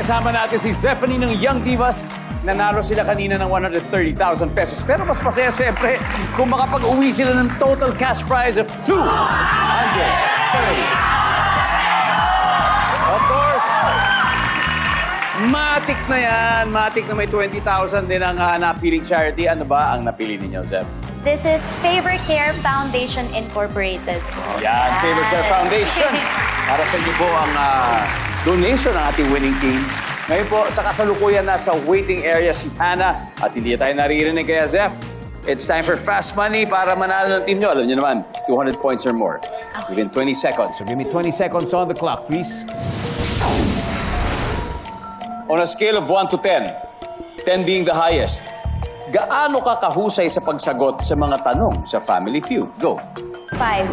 Kasama natin si Zephanie ng Young Divas. Nanalo sila kanina ng 130,000 pesos. Pero mas masaya siyempre kung makapag-uwi sila ng total cash prize of 230. Of course, matik na yan. Matik na may 20,000 din ang uh, napiling charity. Ano ba ang napili ninyo, Zeph? This is Favor Care Foundation Incorporated. Yan, Favorite Care Foundation. Para sa inyo po ang ah, donation ng ating winning team. Ngayon po, sa kasalukuyan nasa waiting area si Hannah at hindi tayo naririnig kaya Zeph. It's time for fast money para manalo ng team nyo. Alam nyo naman, 200 points or more. Within 20 seconds. So give me 20 seconds on the clock, please. On a scale of 1 to 10, 10 being the highest, gaano ka kahusay sa pagsagot sa mga tanong sa Family Feud? Go. Five.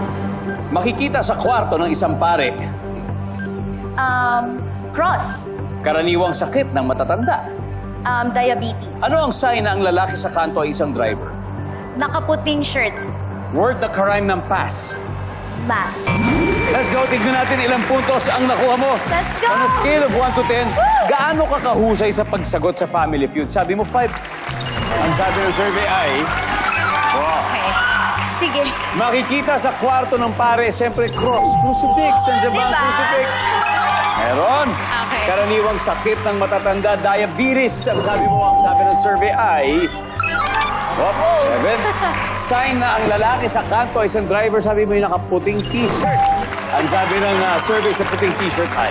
Makikita sa kwarto ng isang pare, Um, cross. karaniwang sakit ng matatanda. Um, diabetes. Ano ang sign na ang lalaki sa kanto ay isang driver? Nakaputing shirt. Word na karime ng pass. Mask. Let's go, tignan natin ilang puntos ang nakuha mo. Let's go! On a scale of 1 to 10, gaano ka kahusay sa pagsagot sa Family Feud? Sabi mo 5. Ang sabi ng survey ay... Wow. Okay. Sige. Makikita sa kwarto ng pare, siyempre cross, crucifix. Nandiyan ba ang Diba? crucifix? Meron. Okay. Karaniwang sakit ng matatanda, diabetes. Ang sabi mo, ang sabi ng survey ay... Op, seven. Sign na ang lalaki sa kanto ay isang driver, sabi mo yung nakaputing t-shirt. Ang sabi ng uh, survey sa puting t-shirt ay...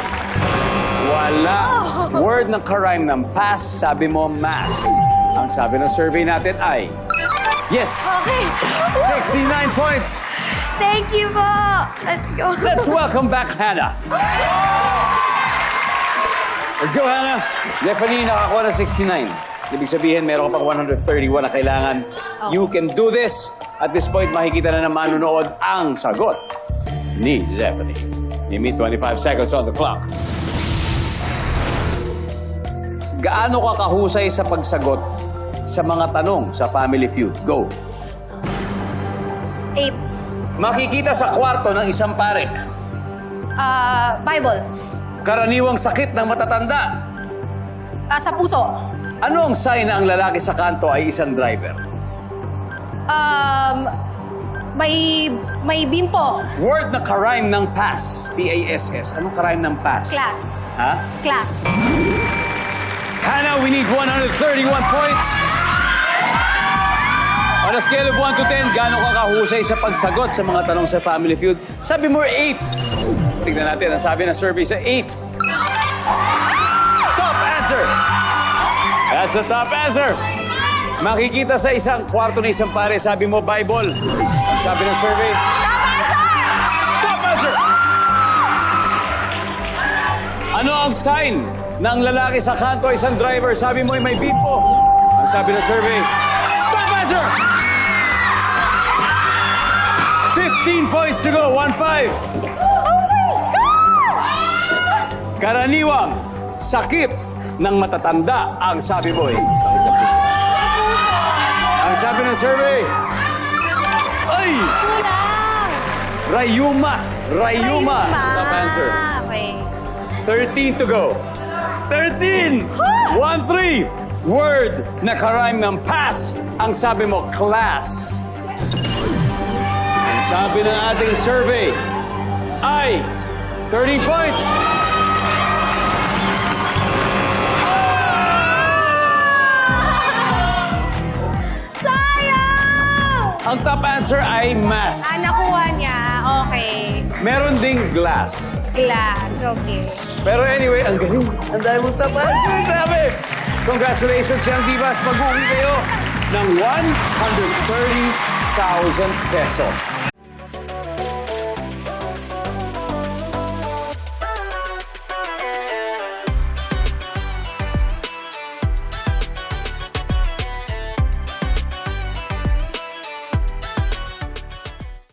Wala. Word ng karime ng pass, sabi mo mass. Ang sabi ng survey natin ay... Yes! Okay. 69 points. Thank you po. Let's go. Let's welcome back Hannah. Let's go, Hannah. Zephanie, nakakuha ng 69. Ibig sabihin, meron ka pang 131 na kailangan. You can do this. At this point, makikita na ng manunood ang sagot ni Zephanie. Give me 25 seconds on the clock. Gaano ka kahusay sa pagsagot sa mga tanong sa Family Feud? Go. Eight. Makikita sa kwarto ng isang pare. Uh, Bible. Karaniwang sakit ng matatanda. Ah, sa puso. Ano ang sign na ang lalaki sa kanto ay isang driver? Um, may, may bimpo. Word na karime ng pass. P-A-S-S. Anong karime ng pass? Class. Ha? Class. Need 131 points. On a scale of 1 to 10, gaano ka kahusay sa pagsagot sa mga tanong sa Family Feud? Sabi mo 8. Tignan natin ang sabi ng survey sa 8. Top answer! That's a top answer! Makikita sa isang kwarto ng isang pare, sabi mo Bible. Ang sabi ng survey, Top answer! Ano ang sign ng lalaki sa kanto ay isang driver? Sabi mo ay may bimpo. Ang sabi ng survey, Top answer! 15 points to go, 1-5. Karaniwang sakit ng matatanda ang sabi mo ay puso. Ang sabi ng survey, ay. Rayuma. Rayuma. Rayuma. Top answer. Okay. 13 to go. 13! 1-3! Word na karime ng pass. Ang sabi mo, class. Ang sabi ng ating survey ay 30 points. Ang top answer ay mass. Ah, nakuha niya. Okay. Meron ding glass. Glass. Okay. Pero anyway, ang galing. Ang dahil mong top answer. Grabe! Congratulations, Young Divas. Mag-uwi kayo ng 130,000 pesos.